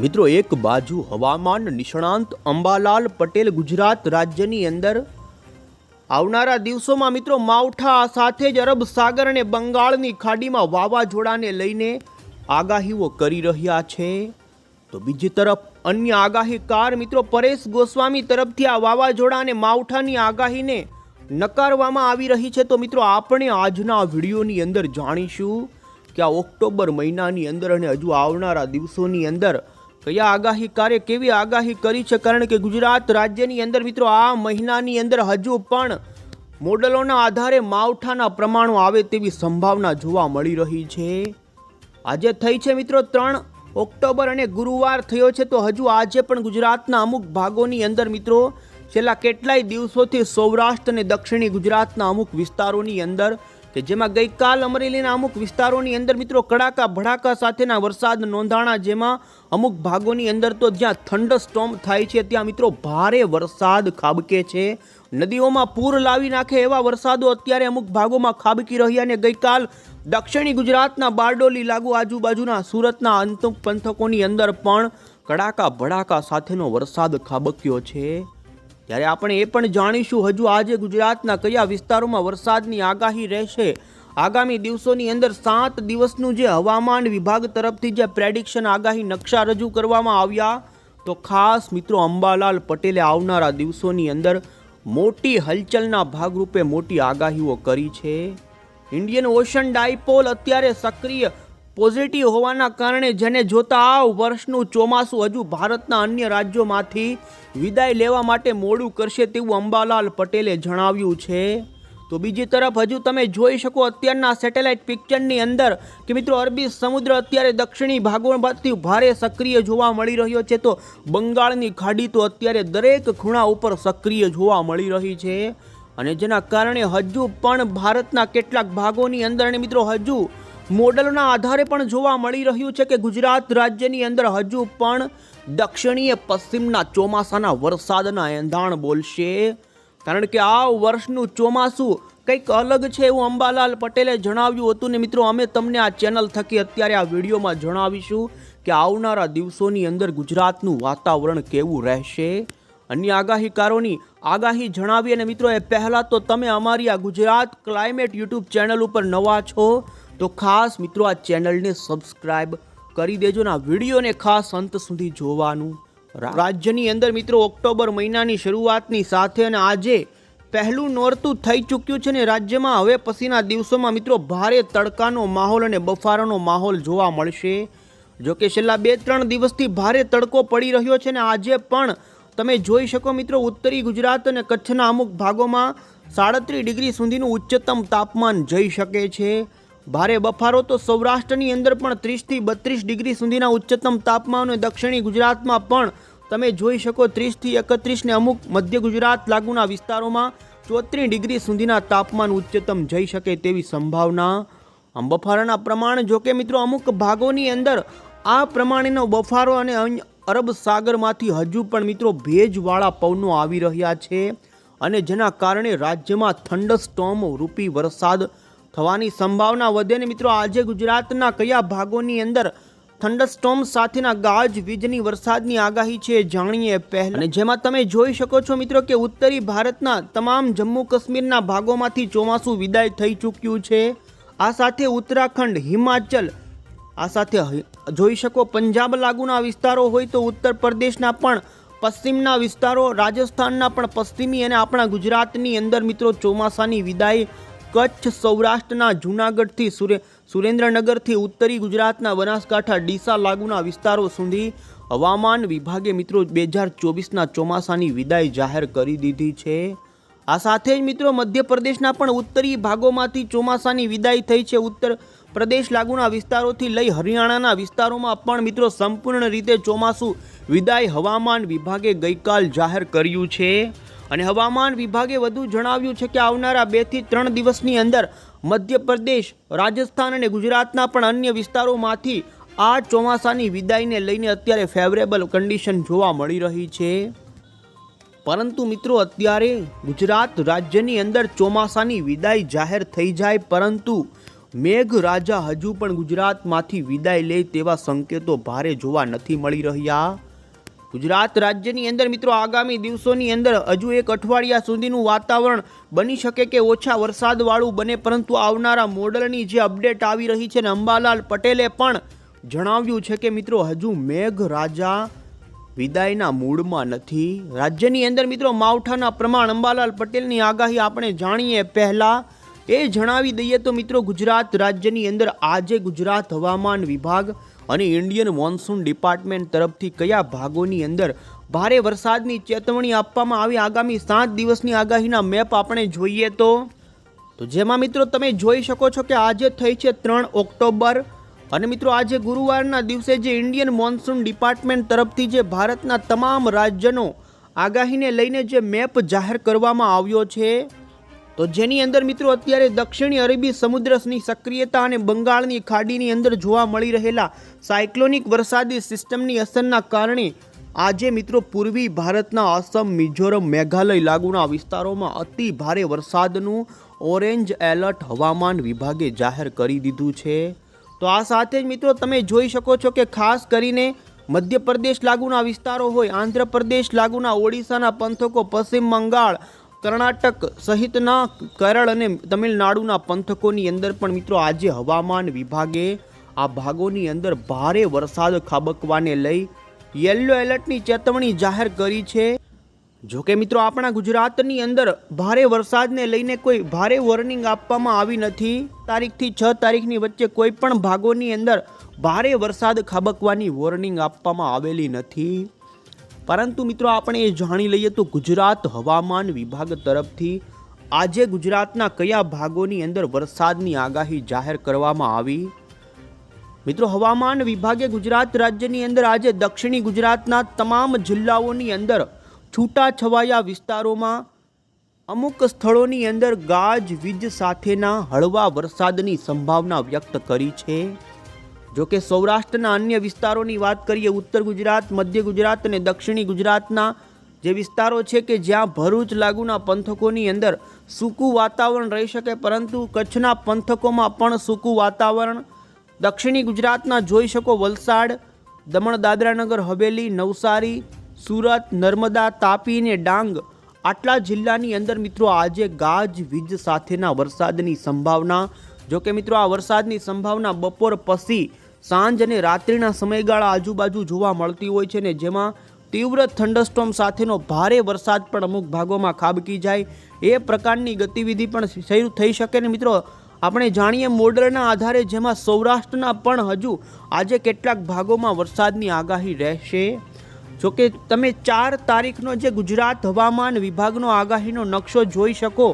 મિત્રો, એક બાજુ હવામાન નિષ્ણાંત અંબાલાલ પટેલ ગુજરાત રાજ્યની અંદર. આવનારા દિવસોમાં મિત્રો, માવઠા સાથે જ અરબ સાગર અને બંગાળની ખાડીમાં વાવાઝોડાને લઈને આગાહીઓ કરી રહ્યા છે. તો બીજી તરફ અન્ય આગાહીકાર, મિત્રો, પરેશ ગોસ્વામી તરફથી આ વાવાઝોડા અને માવઠાની આગાહીને નકારવામાં આવી રહી છે. તો મિત્રો, આપણે આજના વિડીયોની અંદર જાણીશું કે આ ઓક્ટોબર મહિનાની અંદર અને હજુ આવનારા દિવસોની અંદર કયા આગાહી કાર્ય કેવી આગાહી કરી છે? કારણ કે ગુજરાત રાજ્યની અંદર મિત્રો આ મહિનાની અંદર હજુ પણ મોડલોના આધારે માવઠાના પ્રમાણો આવે તેવી સંભાવના જોવા મળી રહી છે. આજે થઈ છે મિત્રો ત્રણ ઓક્ટોબર અને ગુરુવાર થયો છે, તો હજુ આજે પણ ગુજરાતના અમુક ભાગોની અંદર મિત્રો છેલ્લા કેટલાય દિવસોથી સૌરાષ્ટ્ર અને દક્ષિણી ગુજરાતના અમુક વિસ્તારોની અંદર કે જેમાં ગઈકાલ અમરેલીના અમુક વિસ્તારોની અંદર મિત્રો કડાકા ભડાકા સાથેના વરસાદ નોંધાણા જેમાં અમુક ભાગોની અંદર તો જ્યાં થંડ સ્ટોમ થાય છે, ત્યાં મિત્રો ભારે વરસાદ ખાબકે છે. નદીઓમાં પૂર લાવી નાખે એવા વરસાદો અત્યારે અમુક ભાગોમાં ખાબકી રહ્યા અને ગઈકાલ દક્ષિણી ગુજરાતના બારડોલી લાગુ આજુબાજુના સુરતના અંત પંથકોની અંદર પણ કડાકા ભડાકા સાથેનો વરસાદ ખાબક્યો છે. ત્યારે આપણે એ પણ જાણીશું, હજુ આજે ગુજરાતના કયા વિસ્તારોમાં વરસાદની આગાહી રહેશે? આગામી દિવસોની અંદર સાત દિવસનું જે હવામાન વિભાગ તરફથી જે પ્રેડિક્શન આગાહી નકશા રજૂ કરવામાં આવ્યા, તો ખાસ મિત્રો અંબાલાલ પટેલે આવનારા દિવસોની અંદર મોટી હલચલના ભાગરૂપે મોટી આગાહીઓ કરી છે. ઇન્ડિયન ઓશન ડાયપોલ અત્યારે સક્રિય પોઝિટિવ હોવાના કારણે જેને જોતા આ વર્ષનું ચોમાસું હજુ ભારતના અન્ય રાજ્યોમાંથી વિદાય લેવા માટે મોડું કરશે તેવું અંબાલાલ પટેલે જણાવ્યું છે. તો બીજી તરફ હજુ તમે જોઈ શકો અત્યારના સેટેલાઇટ પિક્ચરની અંદર કે મિત્રો અરબી સમુદ્ર અત્યારે દક્ષિણી ભાગોમાંથી ભારે સક્રિય જોવા મળી રહ્યો છે. તો બંગાળની ખાડી તો અત્યારે દરેક ખૂણા ઉપર સક્રિય જોવા મળી રહી છે. અને જેના કારણે હજુ પણ ભારતના કેટલાક ભાગોની અંદર અને મિત્રો હજુ મોડલના આધારે પણ જોવા મળી રહ્યું છે કે ગુજરાત રાજ્યની અંદર હજુ પણ દક્ષિણીય પશ્ચિમના ચોમાસાના વરસાદના એંધાણ બોલશે. કારણ કે આ વર્ષનું ચોમાસું કંઈક અલગ છે એવું અંબાલાલ પટેલે જણાવ્યું હતું ને મિત્રો, અમે તમને આ ચેનલ થકી અત્યારે આ વિડીયોમાં જણાવીશું કે આવનારા દિવસોની અંદર ગુજરાતનું વાતાવરણ કેવું રહેશે. અન્ય આગાહીકારોની આગાહી જણાવી અને મિત્રો, એ પહેલાં તો તમે અમારી આ ગુજરાત ક્લાઇમેટ યુટ્યુબ ચેનલ ઉપર નવા છો. તો ખાસ મિત્રો આ ચેનલને સબસ્ક્રાઈબ કરી દેજો ને વિડીયોને ખાસ અંત સુધી જોવાનું રાજ્યની અંદર મિત્રો ઓક્ટોબર મહિનાની શરૂઆતની સાથે અને આજે પહેલું નોરતું થઈ ચૂક્યું છે ને રાજ્યમાં હવે પછીના દિવસોમાં મિત્રો ભારે તડકાનો માહોલ અને બફારાનો માહોલ જોવા મળશે. જો કે છેલ્લા બે ત્રણ દિવસથી ભારે તડકો પડી રહ્યો છે ને આજે પણ તમે જોઈ શકો મિત્રો ઉત્તરી ગુજરાત અને કચ્છના અમુક ભાગોમાં સાડત્રીસ ડિગ્રી સુધીનું ઉચ્ચતમ તાપમાન જઈ શકે છે. ભારે બફારો તો સૌરાષ્ટ્રની અંદર પણ ત્રીસથી બત્રીસ ડિગ્રી સુધીના ઉચ્ચતમ તાપમાન અને દક્ષિણી ગુજરાતમાં પણ તમે જોઈ શકો ત્રીસથી એકત્રીસને અમુક મધ્ય ગુજરાત લાગુના વિસ્તારોમાં ચોત્રીસ ડિગ્રી સુધીના તાપમાન ઉચ્ચતમ જઈ શકે તેવી સંભાવના. આમ બફારાના પ્રમાણ જોકે મિત્રો અમુક ભાગોની અંદર આ પ્રમાણેનો બફારો અને અરબ સાગરમાંથી હજુ પણ મિત્રો ભેજવાળા પવનો આવી રહ્યા છે અને જેના કારણે રાજ્યમાં થંડરસ્ટોર્મ રૂપી વરસાદ થવાની સંભાવના વધે ને મિત્રો, આજે ગુજરાતના કયા ભાગોની અંદર થંડરસ્ટોમ સાથેના ગાજ વીજની વરસાદની આગાહી છે જાણીએ પહેલા. અને જેમાં તમે જોઈ શકો છો મિત્રો કે ઉત્તરી ભારતના તમામ જમ્મુ કાશ્મીરના ભાગોમાંથી ચોમાસું વિદાય થઈ ચૂક્યું છે. આ સાથે ઉત્તરાખંડ, હિમાચલ, આ સાથે જોઈ શકો પંજાબ લાગુના વિસ્તારો હોય તો ઉત્તર પ્રદેશના પણ, પશ્ચિમના વિસ્તારો, રાજસ્થાનના પણ પશ્ચિમી અને આપણા ગુજરાતની અંદર મિત્રો ચોમાસાની વિદાય કચ્છ સૌરાષ્ટ્રના જૂનાગઢથી સુરે, સુરેન્દ્રનગરથી ઉત્તરી ગુજરાતના બનાસકાંઠા ડીસા લાગુના વિસ્તારો સુધી હવામાન વિભાગે મિત્રો બે હજાર ચોવીસના ચોમાસાની વિદાય જાહેર કરી દીધી છે. આ સાથે જ મિત્રો મધ્યપ્રદેશના પણ ઉત્તરી ભાગોમાંથી ચોમાસાની વિદાય થઈ છે. ઉત્તર પ્રદેશ લાગુના વિસ્તારોથી લઈ હરિયાણાના વિસ્તારોમાં પણ મિત્રો સંપૂર્ણ રીતે ચોમાસું વિદાય હવામાન વિભાગે ગઈકાલ જાહેર કર્યું છે. અને હવામાન વિભાગે વધુ જણાવ્યું છે કે આવનારા બેથી ત્રણ દિવસની અંદર મધ્યપ્રદેશ, રાજસ્થાન અને ગુજરાતના પણ અન્ય વિસ્તારોમાંથી આ ચોમાસાની વિદાયને લઈને અત્યારે ફેવરેબલ કન્ડિશન જોવા મળી રહી છે. પરંતુ મિત્રો, અત્યારે ગુજરાત રાજ્યની અંદર ચોમાસાની વિદાય જાહેર થઈ જાય, પરંતુ મેઘરાજા હજુ પણ ગુજરાતમાંથી વિદાય લે તેવા સંકેતો ભારે જોવા નથી મળી રહ્યા. ગુજરાત રાજ્યની અંદર મિત્રો આગામી દિવસોની અંદર હજુ એક અઠવાડિયા સુધીનું વાતાવરણ બની શકે કે ઓછા વરસાદવાળું બને, પરંતુ આવનારા મોડલની જે અપડેટ આવી રહી છે ને અંબાલાલ પટેલે પણ જણાવ્યું છે કે મિત્રો હજુ મેઘરાજા વિદાયના મૂડમાં નથી. રાજ્યની અંદર મિત્રો માવઠાના પ્રમાણ અંબાલાલ પટેલની આગાહી આપણે જાણીએ. પહેલાં એ જણાવી દઈએ તો મિત્રો ગુજરાત રાજ્યની અંદર આજે ગુજરાત હવામાન વિભાગ અને ઇન્ડિયન મોન્સૂન ડિપાર્ટમેન્ટ તરફથી કયા ભાગોની અંદર ભારે વરસાદની ચેતવણી આપવામાં આવી આગામી સાત દિવસની આગાહીના મેપ આપણે જોઈએ તો? તો જેમાં મિત્રો તમે જોઈ શકો છો કે આજે થઈ છે ત્રણ ઓક્ટોબર અને મિત્રો આજે ગુરુવારના દિવસે જે ઇન્ડિયન મોન્સૂન ડિપાર્ટમેન્ટ તરફથી જે ભારતના તમામ રાજ્યનો આગાહીને લઈને જે મેપ જાહેર કરવામાં આવ્યો છે તો જેની અંદર મિત્રો અત્યારે દક્ષિણી અરબી સમુદ્રની સક્રિયતા અને બંગાળની ખાડીની અંદર જોવા મળી રહેલા સાયક્લોનિક વરસાદી સિસ્ટમની અસરના કારણે આજે મિત્રો પૂર્વી ભારતના આસામ, મિઝોરમ, મેઘાલય લાગુના વિસ્તારોમાં અતિ ભારે વરસાદનું ઓરેન્જ એલર્ટ હવામાન વિભાગે જાહેર કરી દીધું છે. તો આ સાથે જ મિત્રો તમે જોઈ શકો છો કે ખાસ કરીને મધ્યપ્રદેશ લાગુના વિસ્તારો હોય, આંધ્રપ્રદેશ લાગુના, ઓડિશાના પંથકો, પશ્ચિમ બંગાળ કર્ણાટક સહિતના કેરળ અને તમિલનાડુના પંથકોની અંદર પણ મિત્રો આજે હવામાન વિભાગે આ ભાગોની અંદર ભારે વરસાદ ખાબકવાને લઈ યલો એલર્ટની ચેતવણી જાહેર કરી છે. જો કે મિત્રો આપણા ગુજરાતની અંદર ભારે વરસાદને લઈને કોઈ ભારે વોર્નિંગ આપવામાં આવી નથી. તારીખથી છ તારીખની વચ્ચે કોઈ પણ ભાગોની અંદર ભારે વરસાદ ખાબકવાની વોર્નિંગ આપવામાં આવેલી નથી. પરંતુ મિત્રો આપણે એ જાણી લઈએ તો ગુજરાત હવામાન વિભાગ તરફથી આજે ગુજરાતના કયા ભાગોની અંદર વરસાદની આગાહી જાહેર કરવામાં આવી? મિત્રો, હવામાન વિભાગે ગુજરાત રાજ્યની અંદર આજે દક્ષિણી ગુજરાતના તમામ જિલ્લાઓની અંદર છૂટાછવાયા વિસ્તારોમાં અમુક સ્થળોની અંદર ગાજ, વીજ સાથેના હળવા વરસાદની સંભાવના વ્યક્ત કરી છે. જો કે સૌરાષ્ટ્રના અન્ય વિસ્તારોની વાત કરીએ, ઉત્તર ગુજરાત, મધ્ય ગુજરાત અને દક્ષિણી ગુજરાતના જે વિસ્તારો છે કે જ્યાં ભરૂચ લાગુના પંથકોની અંદર સૂકું વાતાવરણ રહી શકે, પરંતુ કચ્છના પંથકોમાં પણ સૂકું વાતાવરણ. દક્ષિણી ગુજરાતના જોઈ શકો વલસાડ, દમણ, દાદરાનગર, હવેલી, નવસારી, સુરત, નર્મદા, તાપી અને ડાંગ આટલા જિલ્લાની અંદર મિત્રો આજે ગાજ, વીજ સાથેના વરસાદની સંભાવના. જો કે મિત્રો આ વરસાદની સંભાવના બપોર પછી સાંજ અને રાત્રિના સમયગાળા આજુબાજુ જોવા મળતી હોય છે ને જેમાં તીવ્ર થંડરસ્ટોમ સાથેનો ભારે વરસાદ પણ અમુક ભાગોમાં ખાબકી જાય. એ પ્રકારની ગતિવિધિ પણ થઈ શકે ને મિત્રો? આપણે જાણીએ મોડલના આધારે જેમાં સૌરાષ્ટ્રના પણ હજુ આજે કેટલાક ભાગોમાં વરસાદની આગાહી રહેશે. જોકે તમે ચાર તારીખનો જે ગુજરાત હવામાન વિભાગનો આગાહીનો નકશો જોઈ શકો,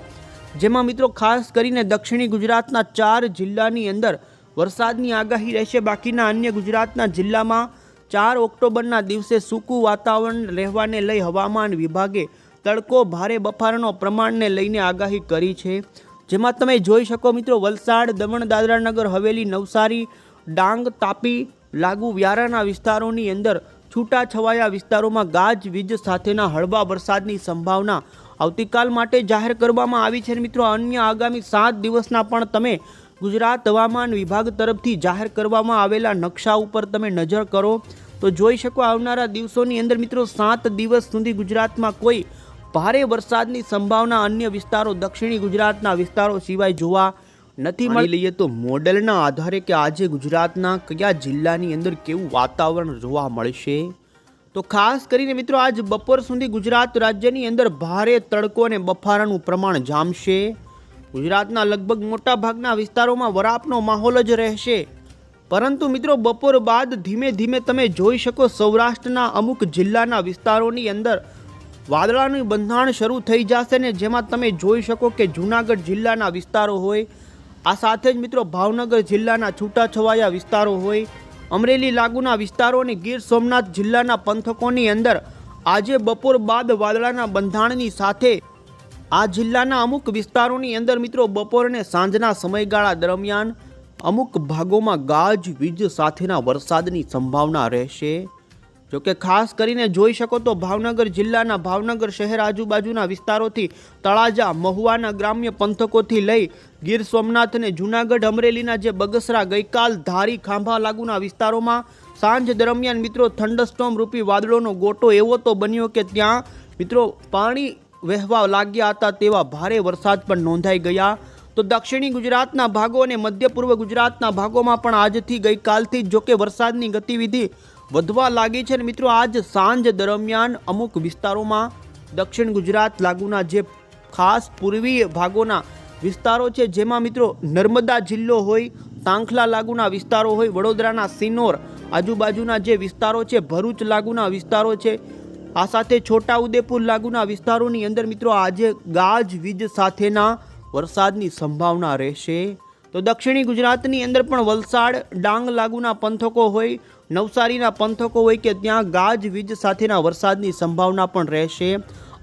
જેમાં મિત્રો ખાસ કરીને દક્ષિણી ગુજરાતના ચાર જિલ્લાની અંદર વરસાદની આગાહી રહેશે. બાકીના અન્ય ગુજરાતના જિલ્લામાં ચાર ઓક્ટોબરના દિવસે સૂકું વાતાવરણ રહેવાને લઈ હવામાન વિભાગે તડકો, ભારે બફારાનો પ્રમાણને લઈને આગાહી કરી છે. જેમાં તમે જોઈ શકો મિત્રો, વલસાડ, દમણ, દાદરાનગર, હવેલી, નવસારી, ડાંગ, તાપી, લાગુ, વ્યારાના વિસ્તારોની અંદર છૂટાછવાયા વિસ્તારોમાં ગાજ, વીજ સાથેના હળવા વરસાદની સંભાવના આવતીકાલ માટે જાહેર કરવામાં આવી છે. મિત્રો, અન્ય આગામી સાત દિવસના પણ તમે ગુજરાત હવામાન વિભાગ તરફથી જાહેર કરવામાં આવેલા નકશા ઉપર તમે નજર કરો તો જોઈ શકો આવનારા દિવસોની અંદર મિત્રો, સાત દિવસ સુધી ગુજરાતમાં કોઈ ભારે વરસાદની સંભાવના અન્ય વિસ્તારો, દક્ષિણી ગુજરાતના વિસ્તારો સિવાય જોવા નથી મળી લઈએ તો મોડલના આધારે કે આજે ગુજરાતના કયા જિલ્લાની અંદર કેવું વાતાવરણ જોવા મળશે? તો ખાસ કરીને મિત્રો, આજ બપોર સુધી ગુજરાત રાજ્યની અંદર ભારે તડકો અને બફારાનું પ્રમાણ જામશે. ગુજરાતના લગભગ મોટા ભાગના વિસ્તારોમાં વરાપનો માહોલ જ રહેશે. પરંતુ મિત્રો, બપોર બાદ ધીમે ધીમે તમે જોઈ શકો સૌરાષ્ટ્રના અમુક જિલ્લાના વિસ્તારોની અંદર વાદળાનું બંધાણ શરૂ થઈ જશે ને જેમાં તમે જોઈ શકો કે જૂનાગઢ જિલ્લાના વિસ્તારો હોય, આ સાથે જ મિત્રો ભાવનગર જિલ્લાના છૂટાછવાયા વિસ્તારો હોય, અમરેલી લાગુના વિસ્તારો અને ગીર સોમનાથ જિલ્લાના પંથકોની અંદર આજે બપોર બાદ વાદળાના બંધાણની સાથે આ જિલ્લાના અમુક વિસ્તારોની અંદર મિત્રો બપોર અને સાંજના સમયગાળા દરમિયાન અમુક ભાગોમાં ગાજ, વીજ સાથેના વરસાદની સંભાવના રહેશે. જોકે ખાસ કરીને જોઈ શકો તો ભાવનગર જિલ્લાના ભાવનગર શહેર આજુબાજુના વિસ્તારોથી તળાજા, મહુવાના ગ્રામ્ય પંથકોથી લઈ ગીર સોમનાથ અને જૂનાગઢ અમરેલીના જે બગસરા ગઈકાલ ધારી ખાંભા લાગુના વિસ્તારોમાં સાંજ દરમિયાન મિત્રો થંડરસ્ટોમ રૂપી વાદળોનો ગોટો એવો તો બન્યો કે ત્યાં મિત્રો પાણી વહેવા લાગ્યા હતા તેવા ભારે વરસાદ પણ નોંધાઈ ગયા. તો દક્ષિણી ગુજરાતના ભાગો અને મધ્ય પૂર્વ ગુજરાતના ભાગોમાં પણ આજથી ગઈકાલથી જોકે વરસાદની ગતિવિધિ વધવા લાગી છે અને મિત્રો આજ સાંજ દરમિયાન અમુક વિસ્તારોમાં દક્ષિણ ગુજરાત લાગુના જે ખાસ પૂર્વીય ભાગોના વિસ્તારો છે, જેમાં મિત્રો નર્મદા જિલ્લો હોય તાંખલા લાગુના વિસ્તારો હોય, વડોદરાના સિનોર આજુબાજુના જે વિસ્તારો છે, ભરૂચ લાગુના વિસ્તારો છે આ સાથે છોટાઉદેપુર લાગુના વિસ્તારોની અંદર મિત્રો આજે ગાજ વીજ સાથેના વરસાદની સંભાવના રહેશે. તો દક્ષિણી ગુજરાતની અંદર પણ વલસાડ, ડાંગ લાગુના પંથકો હોય, નવસારીના પંથકો હોય કે ત્યાં ગાજ વીજ સાથેના વરસાદની સંભાવના પણ રહેશે.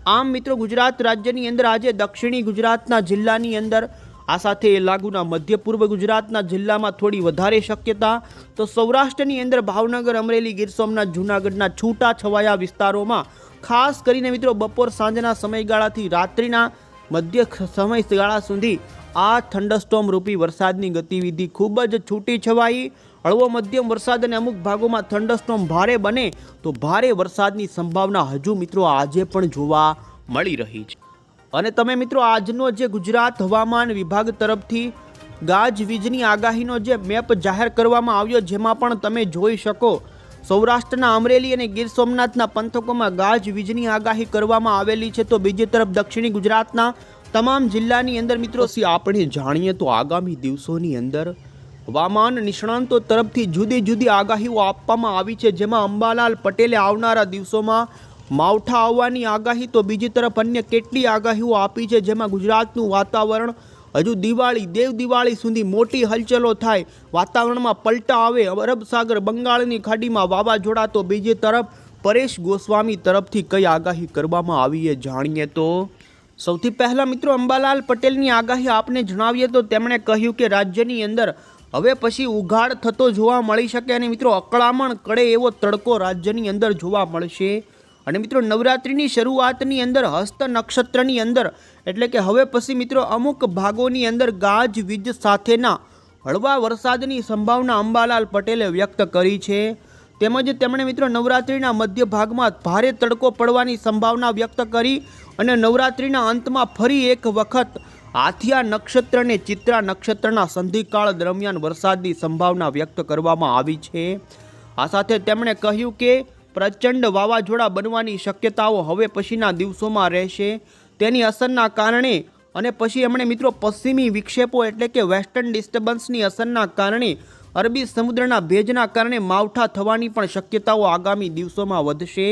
આમ મિત્રો ગુજરાત રાજ્યની અંદર આજે દક્ષિણી ગુજરાતના જિલ્લાની અંદર આ સાથે લાગુના મધ્ય પૂર્વ ગુજરાતના જિલ્લામાં થોડી વધારે શક્યતા, તો સૌરાષ્ટ્રની અંદર ભાવનગર, અમરેલી, ગીર સોમનાથ, જૂનાગઢના છૂટા છવાયા વિસ્તારોમાં, ખાસ કરીને મિત્રો બપોર સાંજના સમયગાળાથી રાત્રિના મધ્ય સમયગાળા સુધી આ થંડરસ્ટોમ રૂપી વરસાદની ગતિવિધિ ખૂબ જ છૂટી છવાઈ. હળવો મધ્યમ વરસાદ અને અમુક ભાગોમાં થંડરસ્ટોમ ભારે બને, તો ભારે વરસાદની સંભાવના હજુ મિત્રો આજે પણ જોવા મળી રહી છે. અને તમે મિત્રો આજનો જે ગુજરાત હવામાન વિભાગ તરફથી ગાજવીજની આગાહીનો જે મેપ જાહેર કરવામાં આવ્યો, જેમાં પણ તમે જોઈ શકો, સૌરાષ્ટ્રના અમરેલી અને ગીર સોમનાથના પંથકોમાં ગાજવીજની આગાહી કરવામાં આવેલી છે. તો બીજી તરફ દક્ષિણી ગુજરાતના તમામ જિલ્લાની અંદર મિત્રો આપણે જાણીએ તો આગામી દિવસોની અંદર હવામાન નિષ્ણાંતો તરફથી જુદી જુદી આગાહીઓ આપવામાં આવી છે. જેમાં અંબાલાલ પટેલે આવનારા દિવસોમાં માવઠા આવવાની આગાહી તો બીજી તરફ અન્ય કેટલી આગાહીઓ આપી છે જેમાં ગુજરાતનું વાતાવરણ હજુ દિવાળી, દેવ દિવાળી સુધી મોટી હલચલો થાય. વાતાવરણમાં પલટા આવે, અરબ સાગર બંગાળની ખાડીમાં વાવાઝોડા તો બીજી તરફ પરેશ ગોસ્વામી તરફથી કઈ આગાહી કરવામાં આવી એ જાણીએ તો? સૌથી પહેલાં મિત્રો અંબાલાલ પટેલની આગાહી આપને જણાવીએ તો તેમણે કહ્યું કે રાજ્યની અંદર હવે પછી ઉઘાડ થતો જોવા મળી શકે અને મિત્રો અકળામણ કડે એવો તડકો રાજ્યની અંદર જોવા મળશે. અને મિત્રો નવરાત્રિની શરૂઆતની અંદર, હસ્ત નક્ષત્રની અંદર, એટલે કે હવે પછી મિત્રો અમુક ભાગોની અંદર ગાજ, વીજ સાથેના હળવા વરસાદની સંભાવના અંબાલાલ પટેલે વ્યક્ત કરી છે. તેમજ તેમણે મિત્રો નવરાત્રિના મધ્ય ભાગમાં ભારે તડકો પડવાની સંભાવના વ્યક્ત કરી અને નવરાત્રિના અંતમાં ફરી એક વખત આથિયા નક્ષત્ર અને ચિત્રા નક્ષત્રના સંધિકાળ દરમિયાન વરસાદની સંભાવના વ્યક્ત કરવામાં આવી છે. આ સાથે તેમણે કહ્યું કે પ્રચંડ વાવાઝોડા બનવાની શક્યતાઓ હવે પછીના દિવસોમાં રહેશે. તેની અસરના કારણે અને પછી એમણે મિત્રો પશ્ચિમી વિક્ષેપો એટલે કે વેસ્ટર્ન ડિસ્ટર્બન્સની અસરના કારણે અરબી સમુદ્રના ભેજના કારણે માવઠા થવાની પણ શક્યતાઓ આગામી દિવસોમાં વધશે.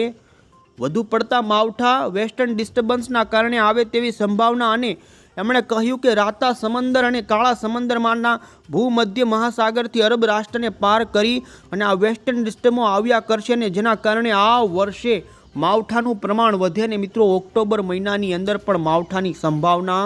વધુ પડતા માવઠા વેસ્ટર્ન ડિસ્ટર્બન્સના કારણે આવે તેવી સંભાવના અને એમણે કહ્યું કે રાતા સમંદર અને કાળા સમંદરમાંના ભૂમધ્ય મહાસાગરથી અરબ રાષ્ટ્રને પાર કરી અને આ વેસ્ટર્ન સિસ્ટમો આવ્યા કરશે ને જેના કારણે આ વર્ષે માવઠાનું પ્રમાણ વધે ને મિત્રો ઓક્ટોબર મહિનાની અંદર પણ માવઠાની સંભાવના.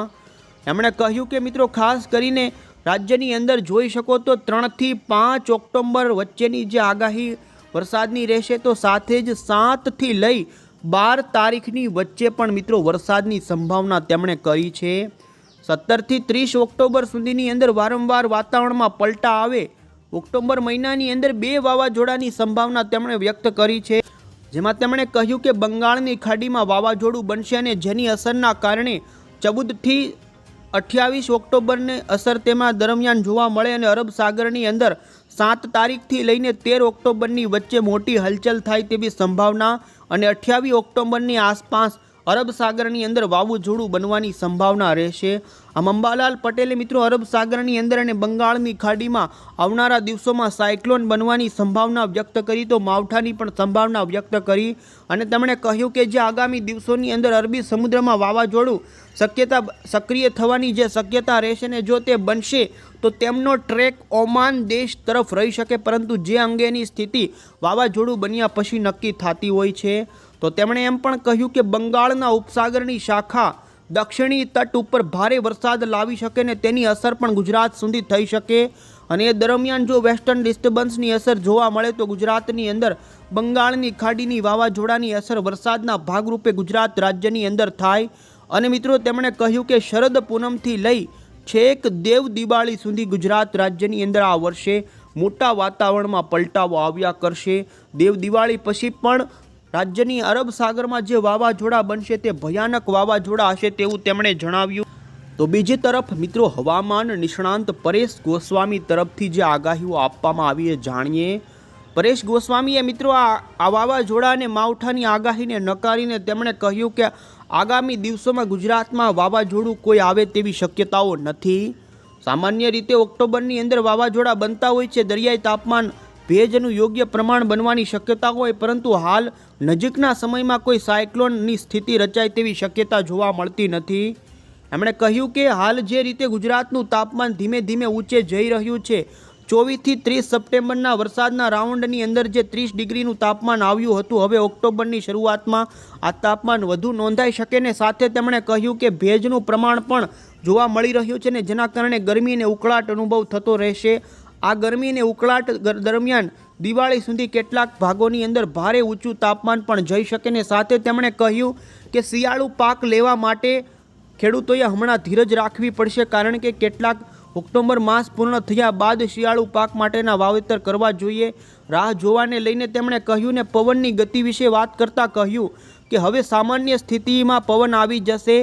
એમણે કહ્યું કે મિત્રો ખાસ કરીને રાજ્યની અંદર જોઈ શકો તો ત્રણથી પાંચ ઓક્ટોબર વચ્ચેની જે આગાહી વરસાદની રહેશે તો સાથે જ સાતથી લઈ બાર તારીખની વચ્ચે પણ મિત્રો વરસાદની સંભાવના તેમણે કરી છે. સત્તરથી ત્રીસ ઓક્ટોબર સુધીની અંદર વારંવાર વાતાવરણમાં પલટા આવે. ઓક્ટોબર મહિનાની અંદર બે વાવાઝોડાની સંભાવના તેમણે વ્યક્ત કરી છે. જેમાં તેમણે કહ્યું કે બંગાળની ખાડીમાં વાવાઝોડું બનશે અને જેની અસરના કારણે ચૌદથી અઠ્યાવીસ ઓક્ટોબરને અસર તેમાં દરમિયાન જોવા મળે અને અરબ સાગરની અંદર સાત તારીખથી લઈને તેર ઓક્ટોબરની વચ્ચે મોટી હલચલ થાય તેવી સંભાવના અને અઠ્યાવીસ ઓક્ટોબરની આસપાસ અરબ સાગરની અંદર વાવાઝોડું બનવાની સંભાવના રહેશે. આમ અંબાલાલ પટેલે મિત્રો અરબ સાગરની અંદર અને બંગાળની ખાડીમાં આવનારા દિવસોમાં સાયક્લોન બનવાની સંભાવના વ્યક્ત કરી, તો માવઠાની પણ સંભાવના વ્યક્ત કરી. અને તેમણે કહ્યું કે જે આગામી દિવસોની અંદર અરબી સમુદ્રમાં વાવાઝોડું શક્યતા સક્રિય થવાની જે શક્યતા રહેશે ને જો તે બનશે, તો તેમનો ટ્રેક ઓમાન દેશ તરફ રહી શકે. પરંતુ જે અંગેની સ્થિતિ વાવાઝોડું બન્યા પછી નક્કી થતી હોય છે. તો તેમણે એમ પણ કહ્યું કે બંગાળના ઉપસાગરની શાખા દક્ષિણી તટ ઉપર ભારે વરસાદ લાવી શકે ને તેની અસર પણ ગુજરાત સુધી થઈ શકે. અને એ દરમિયાન જો વેસ્ટર્ન ડિસ્ટર્બન્સની અસર જોવા મળે તો ગુજરાતની અંદર બંગાળની ખાડીની વાવાઝોડાની અસર વરસાદના ભાગરૂપે ગુજરાત રાજ્યની અંદર થાય. અને મિત્રો, તેમણે કહ્યું કે શરદ પૂનમથી લઈ છેક દેવ દિવાળી સુધી ગુજરાત રાજ્યની અંદર આ વર્ષે મોટા વાતાવરણમાં પલટાવો આવ્યા કરશે. દેવ દિવાળી પછી પણ રાજ્યની અરબ સાગરમાં જે વાવાઝોડા બનશે તે ભયાનક વાવાઝોડા હશે તેવું તેમણે જણાવ્યું. તો બીજી તરફ મિત્રો હવામાન નિષ્ણાંત પરેશ ગોસ્વામી તરફથી જે આગાહીઓ આપવામાં આવી એ જાણીએ. પરેશ ગોસ્વામીએ મિત્રો આ વાવાઝોડા અને માવઠાની આગાહીને નકારીને તેમણે કહ્યું કે આગામી દિવસોમાં ગુજરાતમાં વાવાઝોડું કોઈ આવે તેવી શક્યતાઓ નથી. સામાન્ય રીતે ઓક્ટોબરની અંદર વાવાઝોડા બનતા હોય છે, દરિયાઈ તાપમાન ભેજનું યોગ્ય પ્રમાણ બનવાની શક્યતા હોય, પરંતુ હાલ નજીકના સમયમાં કોઈ સાયક્લોનની સ્થિતિ રચાય તેવી શક્યતા જોવા મળતી નથી. એમણે કહ્યું કે હાલ જે રીતે ગુજરાતનું તાપમાન ધીમે ધીમે ઊંચે જઈ રહ્યું છે, ચોવીસથી ત્રીસ સપ્ટેમ્બરના વરસાદના રાઉન્ડની અંદર જે ત્રીસ ડિગ્રીનું તાપમાન આવ્યું હતું, હવે ઓક્ટોબરની શરૂઆતમાં આ તાપમાન વધુ નોંધાઈ શકે ને સાથે તેમણે કહ્યું કે ભેજનું પ્રમાણ પણ જોવા મળી રહ્યું છે ને જેના કારણે ગરમી અને ઉકળાટ અનુભવ થતો રહેશે. આ ગરમી અને ઉકળાટ દરમિયાન દિવાળી સુધી કેટલાક ભાગોની અંદર ભારે ઊંચું તાપમાન પણ જઈ શકે ને સાથે તેમણે કહ્યું કે શિયાળુ પાક લેવા માટે ખેડૂતોએ હમણાં ધીરજ રાખવી પડશે કારણ કે કેટલાક ઓક્ટોબર માસ પૂર્ણ થયા બાદ શિયાળુ પાક માટેના વાવેતર કરવા જોઈએ. રાહ જોવાને લઈને તેમણે કહ્યું ને પવનની ગતિ વિશે વાત કરતાં કહ્યું કે હવે સામાન્ય સ્થિતિમાં પવન આવી જશે.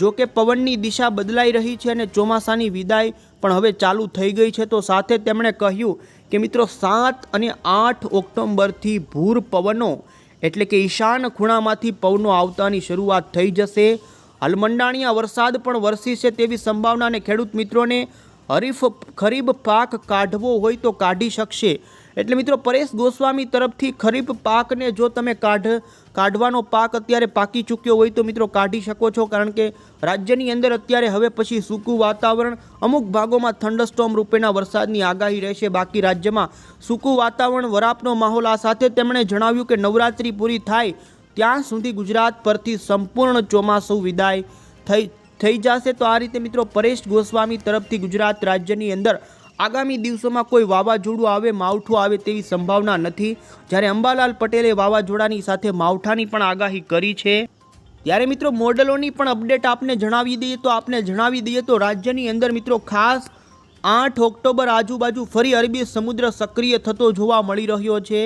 જો કે પવનની દિશા બદલાઈ રહી છે અને ચોમાસાની વિદાય પણ હવે ચાલુ થઈ ગઈ છે, તો સાથે તેમણે કહ્યું કે મિત્રો, સાત અને આઠ ઓક્ટોબરથી ભૂર પવનો એટલે કે ઈશાન ખૂણામાંથી પવનો આવતાની શરૂઆત થઈ જશે. હલમંડાણિયા વરસાદ પણ વરસી છે તેવી સંભાવના અને ખેડૂત મિત્રોને હરીફ ખરીફ પાક કાઢવો હોય તો કાઢી શકશે. એટલે મિત્રો, પરેશ ગોસ્વામી તરફથી ખરીફ પાકને જો તમે કાઢ કાઢવાનો પાક અત્યારે પાકી ચૂક્યો હોય તો મિત્રો કાઢી શકો છો, કારણ કે રાજ્યની અંદર અત્યારે હવે પછી સૂકું વાતાવરણ, અમુક ભાગોમાં થંડરસ્ટોમ રૂપેના વરસાદની આગાહી રહેશે. બાકી રાજ્યમાં સૂકું વાતાવરણ, વરાપનો માહોલ આ સાથે તેમણે જણાવ્યું કે નવરાત્રિ પૂરી થાય ત્યાં સુધી ગુજરાત પરથી સંપૂર્ણ ચોમાસું વિદાય થઈ થઈ જશે. તો આ રીતે મિત્રો પરેશ ગોસ્વામી તરફથી ગુજરાત રાજ્યની અંદર આગામી દિવસોમાં કોઈ વાવાઝોડું આવે, માવઠું આવે તેવી સંભાવના નથી. જ્યારે અંબાલાલ પટેલે વાવાઝોડાની સાથે માવઠાની પણ આગાહી કરી છે. ત્યારે મિત્રો, મોડલોની પણ અપડેટ આપને જણાવી દઈએ તો આપને જણાવી દઈએ તો રાજ્યની અંદર મિત્રો, ખાસ આઠ ઓક્ટોબર આજુબાજુ ફરી અરબી સમુદ્ર સક્રિય થતો જોવા મળી રહ્યો છે.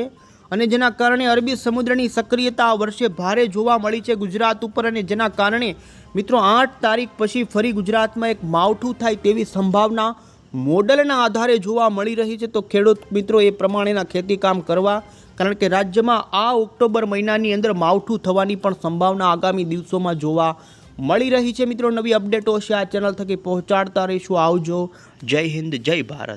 અને જેના કારણે અરબી સમુદ્રની સક્રિયતા આ વર્ષે ભારે જોવા મળી છે ગુજરાત ઉપર અને જેના કારણે મિત્રો, આઠ તારીખ પછી ફરી ગુજરાતમાં એક માવઠું થાય તેવી સંભાવના મોડલના આધારે જોવા મળી રહી છે, તો ખેડૂત મિત્રો એ પ્રમાણેના ખેતીકામ કરવા, કારણ કે રાજ્યમાં આ ઓક્ટોબર મહિનાની અંદર માવઠું થવાની પણ સંભાવના આગામી દિવસોમાં જોવા મળી રહી છે. મિત્રો, નવી અપડેટો છે આ ચેનલ થકી. પહોંચાડતા રહીશું આવજો. જય હિન્દ, જય ભારત.